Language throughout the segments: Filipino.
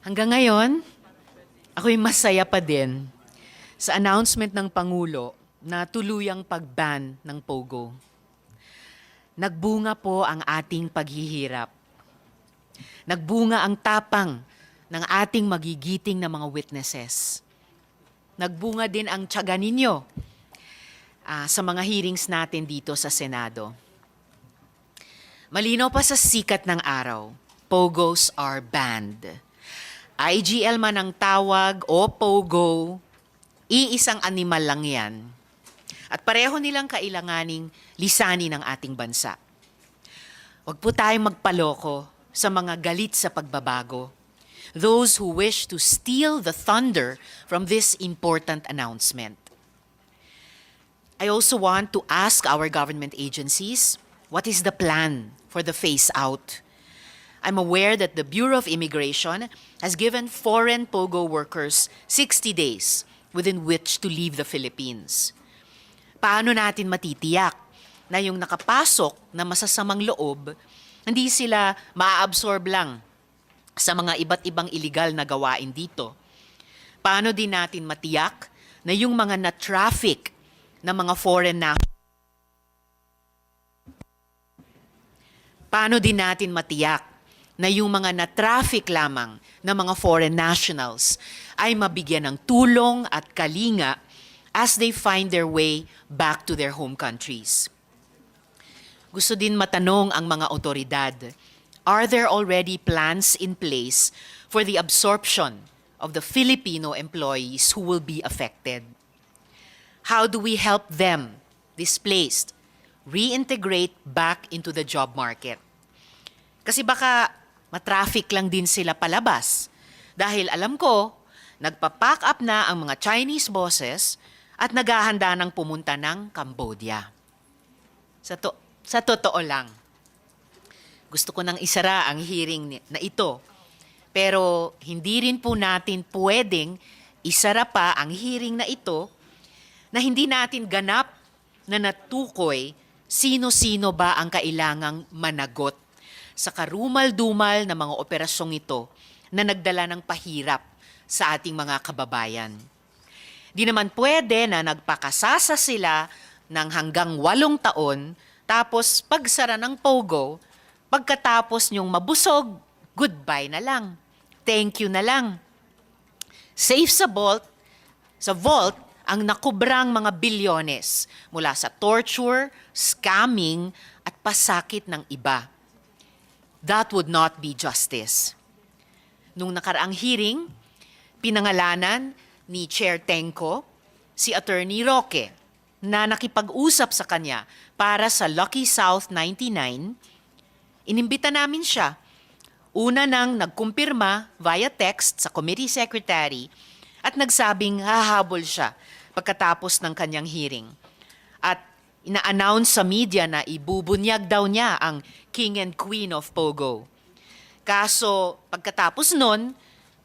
Hanggang ngayon, ako'y masaya pa din sa announcement ng Pangulo na tuluyang pag-ban ng POGO. Nagbunga po ang ating paghihirap. Nagbunga ang tapang ng ating magigiting na mga witnesses. Nagbunga din ang tiyaga ninyo ah, sa mga hearings natin dito sa Senado. Malinaw pa sa sikat ng araw, POGOs are banned. IGL man ang tawag o POGO, iisang animal lang yan. At pareho nilang kailanganing lisani ng ating bansa. Huwag po tayong magpaloko sa mga galit sa pagbabago. Those who wish to steal the thunder from this important announcement. I also want to ask our government agencies what is the plan for the phase out? I'm aware that the Bureau of Immigration has given foreign POGO workers 60 days within which to leave the Philippines. Paano natin matitiyak na yung nakapasok na masasamang loob, hindi sila maa-absorb lang sa mga iba't ibang illegal na gawain dito? Paano din natin matiyak na yung mga na-traffic na mga foreign na Paano din natin matiyak na yung mga na-traffic lamang na mga foreign nationals ay mabigyan ng tulong at kalinga as they find their way back to their home countries? Gusto din matanong ang mga otoridad, are there already plans in place for the absorption of the Filipino employees who will be affected? How do we help them, displaced, reintegrate back into the job market? Kasi baka matraffic lang din sila palabas. Dahil alam ko, nagpa-pack up na ang mga Chinese bosses at naghahanda ng pumunta ng Cambodia. Sa, to- sa totoo lang, gusto ko nang isara ang hearing na ito. Pero hindi rin po natin pwedeng isara pa ang hearing na ito na hindi natin ganap na natukoy sino-sino ba ang kailangang managot sa karumal-dumal na mga operasyong ito na nagdala ng pahirap sa ating mga kababayan. Di naman pwede na nagpakasasa sila ng hanggang walong taon tapos pagsara ng pogo, pagkatapos nyong mabusog, goodbye na lang. Thank you na lang. Safe sa vault, sa vault ang nakubrang mga bilyones mula sa torture, scamming at pasakit ng iba. That would not be justice. Nung nakaraang hearing, pinangalanan ni Chair Tenko si Attorney Roque na nakipag-usap sa kanya para sa Lucky South 99. Inimbita namin siya. Una nang nagkumpirma via text sa committee secretary at nagsabing hahabol siya pagkatapos ng kanyang hearing. Ina-announce sa media na ibubunyag daw niya ang King and Queen of Pogo. Kaso pagkatapos nun,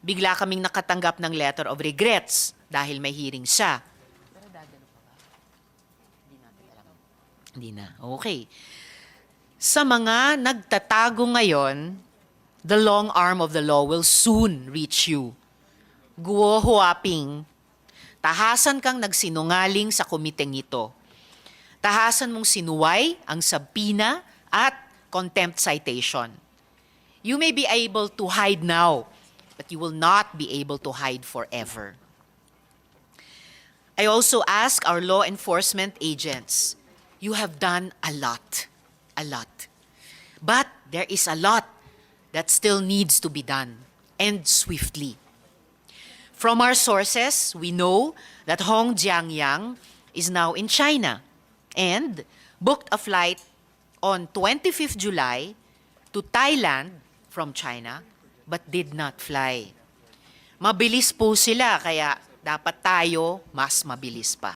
bigla kaming nakatanggap ng letter of regrets dahil may hearing siya. Hindi na. Okay. Sa mga nagtatago ngayon, the long arm of the law will soon reach you. Guo Huaping, tahasan kang nagsinungaling sa komiteng ito. Tahasan mong sinuway ang sabpina at contempt citation. You may be able to hide now, but you will not be able to hide forever. I also ask our law enforcement agents, you have done a lot, a lot. But there is a lot that still needs to be done, and swiftly. From our sources, we know that Hong Jiangyang is now in China and booked a flight on 25th July to Thailand from China but did not fly. Mabilis po sila kaya dapat tayo mas mabilis pa.